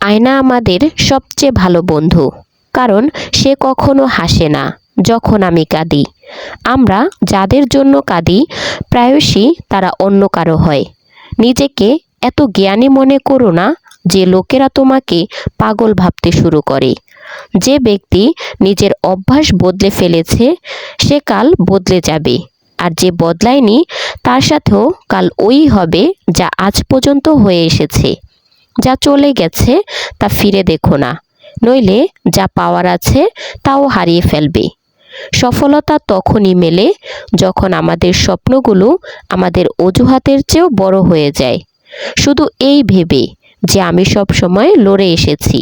আয়না আমাদের সবচেয়ে ভালো বন্ধু, কারণ সে কখনো হাসে না, যখন আমি কাঁদি। আমরা যাদের জন্য কাঁদি, প্রায়শই তারা অন্য কারও হয়। নিজেকে এত জ্ঞানী মনে করো না যে লোকেরা তোমাকে পাগল ভাবতে শুরু করে। যে ব্যক্তি নিজের অভ্যাস বদলে ফেলেছে, সে কাল বদলে যাবে, আর যে বদলায়নি, তার সাথেও কাল ওই হবে যা আজ পর্যন্ত হয়ে এসেছে। যা চলে গেছে তা ফিরে দেখো না। নইলে যা পাওয়ার আছে তাও হারিয়ে ফেলবে। সফলতা তখনই মেলে যখন আমাদের স্বপ্নগুলো আমাদের অজুহাতের চেয়েও বড় হয়ে যায়। শুধু এই ভেবে যে আমি সব সময় লড়ে এসেছি,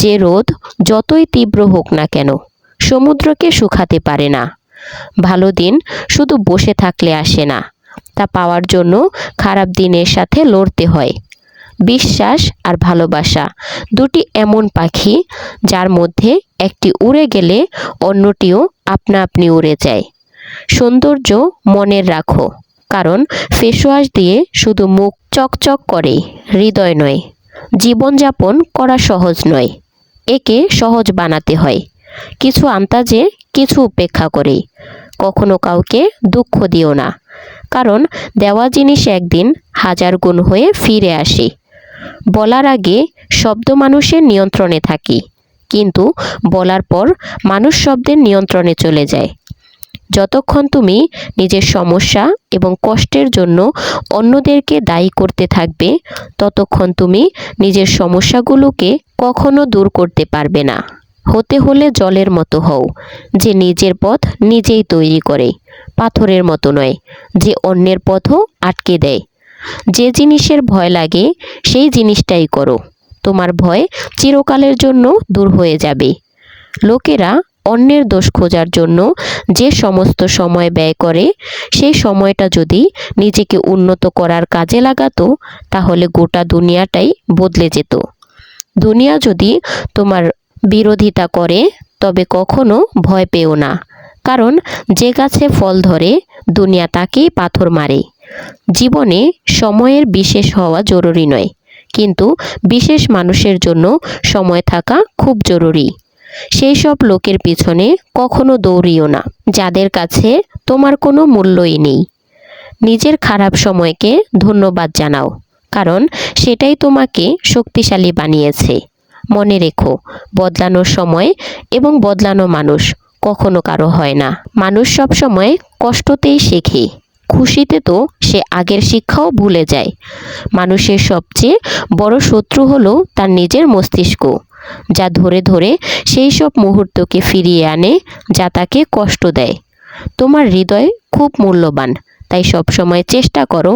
যে রোদ যতই তীব্র হোক না কেন, সমুদ্রকে শুকাতে পারে না। ভালো দিন শুধু বসে থাকলে আসে না, তা পাওয়ার জন্য খারাপ দিনের সাথে লড়তে হয়। বিশ্বাস আর ভালোবাসা। দুটি এমন পাখি, যার মধ্যে একটি উড়ে গেলে অন্যটিও আপনা আপনি উড়ে যায়। সৌন্দর্য মনের রাখো, কারণ ফেসওয়াশ দিয়ে শুধু মুখ চকচক করে হৃদয় নয়। জীবনযাপন করা সহজ নয়, একে সহজ বানাতে হয়। কিছু আন্তাজে কিছু উপেক্ষা করে কখনো কাউকে দুঃখ দিও না, কারণ দেওয়া জিনিস একদিন হাজার গুণ হয়ে ফিরে আসে। বলার আগে শব্দ মানুষের নিয়ন্ত্রণে থাকি, কিন্তু বলার পর মানুষ শব্দের নিয়ন্ত্রণে চলে যায়। যতক্ষণ তুমি নিজের সমস্যা এবং কষ্টের জন্য অন্যদেরকে দায়ী করতে থাকবে, ততক্ষণ তুমি নিজের সমস্যাগুলোকে কখনো দূর করতে পারবে না। হতে হলে জলের মতো হও, যে নিজের পথ নিজেই তৈরি করে, পাথরের মতো নয়, যে অন্যের পথও আটকে দেয়। যে জিনিসের ভয় লাগে, সেই জিনিসটাই করো। তোমার ভয় চিরকালের জন্য দূর হয়ে যাবে। লোকেরা অন্যের দোষ খোঁজার জন্য যে সমস্ত সময় ব্যয় করে, সেই সময়টা যদি নিজেকে উন্নত করার কাজে লাগাতো, তাহলে গোটা দুনিয়াটাই বদলে যেত। দুনিয়া যদি তোমার বিরোধিতা করে, তবে কখনো ভয় পেও না। কারণ যে গাছে ফল ধরে, দুনিয়া তাকেই পাথর মারে। জীবনে সময়ের বিশেষ হওয়া জরুরি নয়, কিন্তু বিশেষ মানুষের জন্য সময় থাকা খুব জরুরি। সেই সব লোকের পিছনে কখনো দৌড়িও না, যাদের কাছে তোমার কোনো মূল্যই নেই। নিজের খারাপ সময়কে ধন্যবাদ জানাও, কারণ সেটাই তোমাকে শক্তিশালী বানিয়েছে। মনে রেখো, বদলানোর সময় এবং বদলানো মানুষ কখনো কারও হয় না। মানুষ সবসময় কষ্টতেই শেখে। খুশিতে তো সে আগের শিক্ষাও ভুলে যায়। মানুষের সবচেয়ে বড় শত্রু হলো তার নিজের মস্তিষ্ক, যা ধরে ধরে সেই সব মুহূর্তকে ফিরিয়ে আনে, যা তাকে কষ্ট দেয়। তোমার হৃদয় খুব মূল্যবান। তাই সব সময় চেষ্টা করো,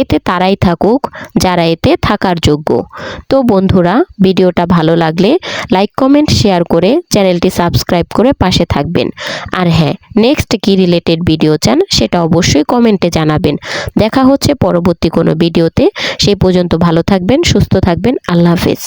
এতে তারাই থাকুক, যারা এতে থাকার যোগ্য। তো বন্ধুরা, ভিডিওটা ভালো লাগলে লাইক কমেন্ট শেয়ার করে চ্যানেলটি সাবস্ক্রাইব করে পাশে থাকবেন। আর হ্যাঁ নেক্সট কি রিলেটেড ভিডিও চান সেটা অবশ্যই কমেন্টে জানাবেন। দেখা হচ্ছে পরবর্তী কোনো ভিডিওতে সেই পর্যন্ত ভালো থাকবেন, সুস্থ থাকবেন, আল্লাহ হাফেজ।